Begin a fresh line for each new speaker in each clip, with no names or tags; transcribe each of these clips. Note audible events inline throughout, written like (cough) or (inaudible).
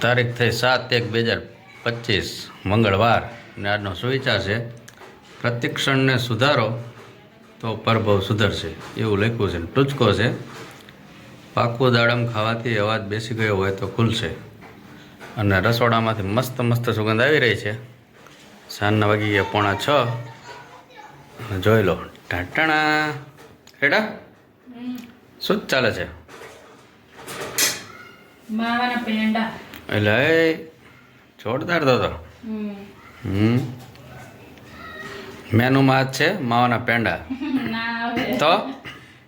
તારીખ થઈ સાત એક બે હજાર પચીસ, મંગળવાર. ને આજનો સુવિચાર છે, પ્રતિક્ષણને સુધારો તો પરભવ સુધરશે, એવું લખ્યું છે. ટૂચકો છે, પાકું દાડમ ખાવાથી અવાજ બેસી ગયો હોય તો ખુલશે. અને રસોડામાંથી મસ્ત મસ્ત સુગંધ આવી રહી છે. સાંજના વાગી ગયા પોણા છ. જોઈ લો, ટાટણા. હેડા શું ચાલે છે?
માવાના પેંડા.
એટલે જોરદાર તો
હમ.
મેનુમાં આજ છે માવાના પેંડા. (laughs) તો?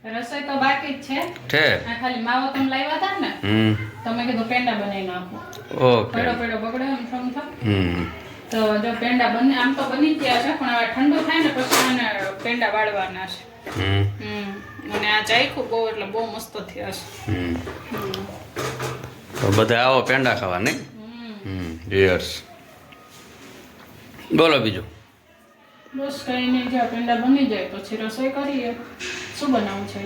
રસોઈ તો બાકી જ છે.
છે.
ખાલી માવો તમે લાવ્યા હતા ને
હમ.
તમે કીધું પેંડા બનાવી નાખો
ઓકે.
પેડો પેડો બગડે એમ થમ
હમ.
તો જો પેંડા બને આમ તો બની ગયા છે પણ હવે ઠંડુ થાય ને પછી આને પેંડા વાળવાના છે.
હમ.
હમ. અને આ ચાખ્યું બહુ એટલે બહુ મસ્ત થયા છે.
હમ. બધા આવો પેંડા ખાવા નહીં?
હમ.
યસ. બોલો બીજું.
બસ કઈ નહીં જો પેંડા બની જાય પછી રસોઈ કરીએ. શું બનાવવું છે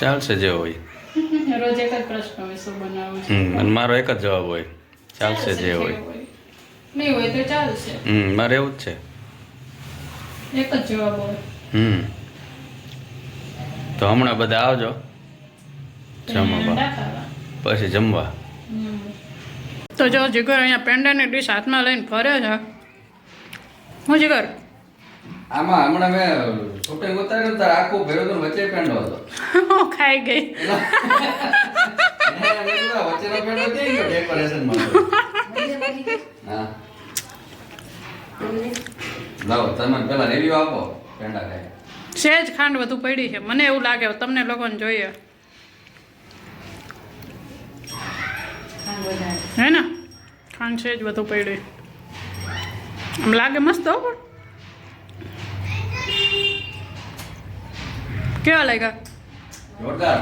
ચાલશે જે હોય. (laughs)
રોજ એક જ પ્રશ્ન હોય શું બનાવવું છે?
અને મારો એક જ જવાબ હોય. ચાલશે જે હોય.
નહીં હોય તો ચાલશે.
હમ મારે એવું જ છે.
એક જ જવાબ હોય.
હમ. તો હમણાં બધા આવજો. જમવા પછી જમવા.
તો જો જીગર અહીંયા પેંડાની ડીશ હાથમાં લઈને ફરે છે. હું જીગર?
આમાં હમણાં મેં શૂટિંગ ઉતાર્યું તાર આખો ભેરો તો વચ્ચે પેંડો હતો.
હું ખાઈ ગઈ.
વચ્ચેનો પેંડો ક્યાં ગયો ડેકોરેશનમાં હા. લાવો તમે પેલા રિવ્યુ આપો. પેંડા ખાય
સેજ ખાંડ વધુ પડી છે. મને એવું લાગે તમને લોકોને જોઈએ. હે ને? ખાંડ છે જ વધુ પડી આમ લાગે મસ્ત હો પણ. કેવા લાગ્યા?
જોરદાર.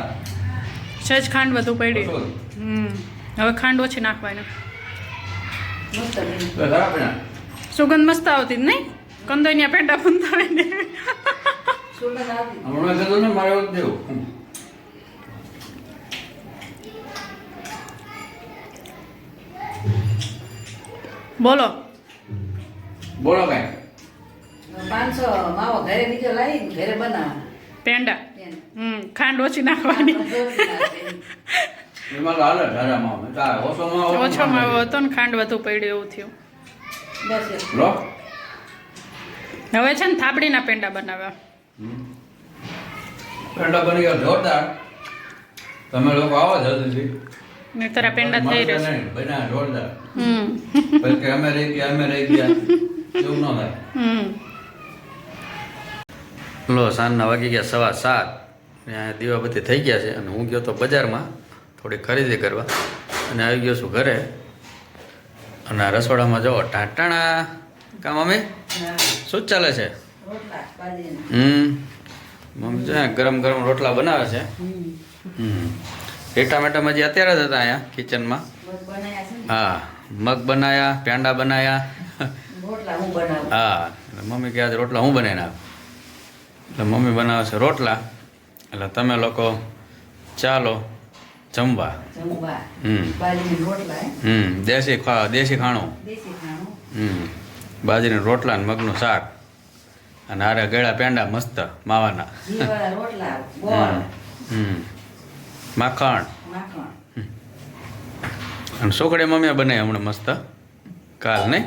સેજ ખાંડ વધુ પડી. હમ. હવે ખાંડ ઓછી નાખવાની. સુગંધ મસ્ત આવતી જ નહીં? કંદોઈના પેંડા ફૂનતા હોય ને
હમણાં કીધું ને મારે એવું જ દેવું
બોલો.
બોલો ભાઈ.
પાંચસો માવો ઘરે બીજો લાવી ઘરે બનાવો
પેંડા. હમ ખાંડ ઓછી નાખવાની. ઓછો માવો. હતો ને ખાંડ વધુ પડ્યો એવું થયું. હવે છે ને થાબડીના પેંડા બનાવ્યા.
પેંડા બની ગયા જોરદાર. તમે લોકો આવો જલ્દીથી.
આ પેંડા થઈ
મારતા
છે
બના બન્યા
હમ.
પણ કે અમે રહી ગયા અમે રહી ગયા. એવું ન થાય.
હમ.
લો સાંજના વાગી ગયા સવા સાત. દીવાબત્તી થઈ ગયા છે અને હું ગયો તો બજારમાં થોડી ખરીદી કરવા. અને આવી ગયો છું ઘરે. અને આ રસોડામાં જાઓ ટાટાણા. કામ મમ્મી? શું ચાલે છે? હમ. મમ્મી જો ગરમ ગરમ રોટલા બનાવે છે.
હમ.
હમ પેટા મેટા હજી અત્યારે જ હતા અહીંયા કિચનમાં.
છે.
હા મગ બનાયા પેંડા બનાયા.
રોટલા હું
મમ્મી કહે આજે રોટલા હું બનાવીને આપ એટલે મમ્મી બનાવે છે રોટલા. એટલે તમે લોકો ચાલો જમવા. હમ. દેશી ખા દેશી ખાણું. હમ બાજરીના રોટલા ને મગનું શાક. અને આરે ગળા પેંડા મસ્ત માવાના.
રોટલા
હમ. માખણ. અને સોકડે મમ્મીએ બનાવી હમણાં મસ્ત. કાલ નહીં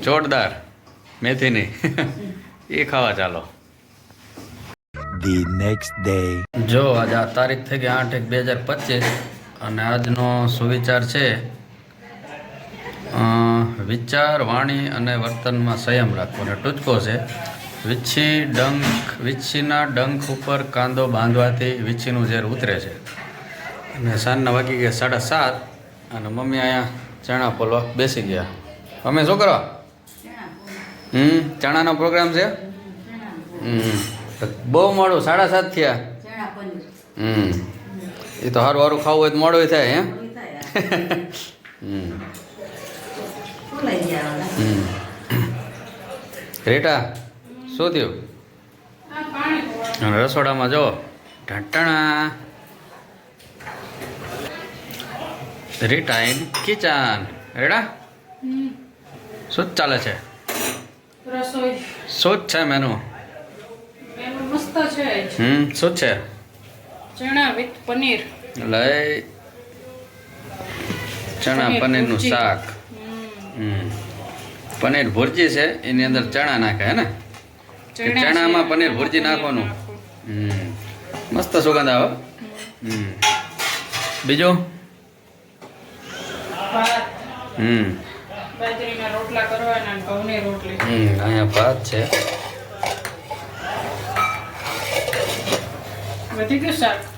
જોરદાર. મેથીની. (laughs) એ ખાવા ચાલો.
The next ડે
જો આજે આ તારીખ થઈ ગઈ આઠ એક બે હજાર પચીસ. અને આજનો સુવિચાર છે વિચાર વાણી અને વર્તનમાં સંયમ રાખવો અને ટૂચકો છે. વિચ્છી ડંખ વિચ્છીના ડંખ ઉપર કાંદો બાંધવાથી વિચ્છીનું ઝેર ઉતરે છે. અને સાંજના વાગી ગયા સાડા સાત અને મમ્મી અહીંયા ચણા પોલવા બેસી ગયા. અમે શું કરો? હમ ચણાનો પ્રોગ્રામ છે? હમ બહુ મોડું સાડા સાત થયા. હમ એ તો સારું સારું ખાવું હોય તો મોડું થાય હે? હમ. રેટા? શું થયું? રસોડામાં જો ઢાંટણા રીટા કિચન રેડા શું ચાલે છે? શું જ છે મેનુ
મસ્ત છે.
હમ શું છે?
ચણા વિથ પનીર.
લઈ. ચણા
પનીર
પનીરનું શાક.
હમ.
પનીર ભુરજી છે એની અંદર ચણા નાખે હે ને? ચણામાં પનીર ભુરજી નાખવાનું.
નાખવું.
હમ. મસ્ત સુગંધ આવે. હમ. બીજું? હમ. હમ અહીંયા ભાત છે.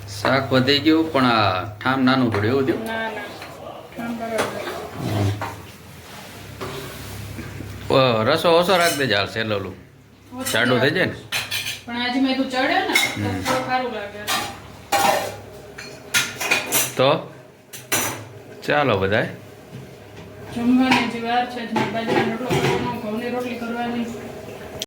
શાક?
વધી ગયું પણ આ ઠામ નાનું પડ્યું એવું થયું. રસો ઓછો રાખ દેજે હાલ સેલોલું જાડું થઈ જાય ને?
પણ આજે મેં તું ચડ્યો ને તો સારું લાગે.
તો? ચાલો બધાય.
જમવાની જે વાર છે બાજરાનો રોટલો કરવાનો ઘઉંની રોટલી કરવાની.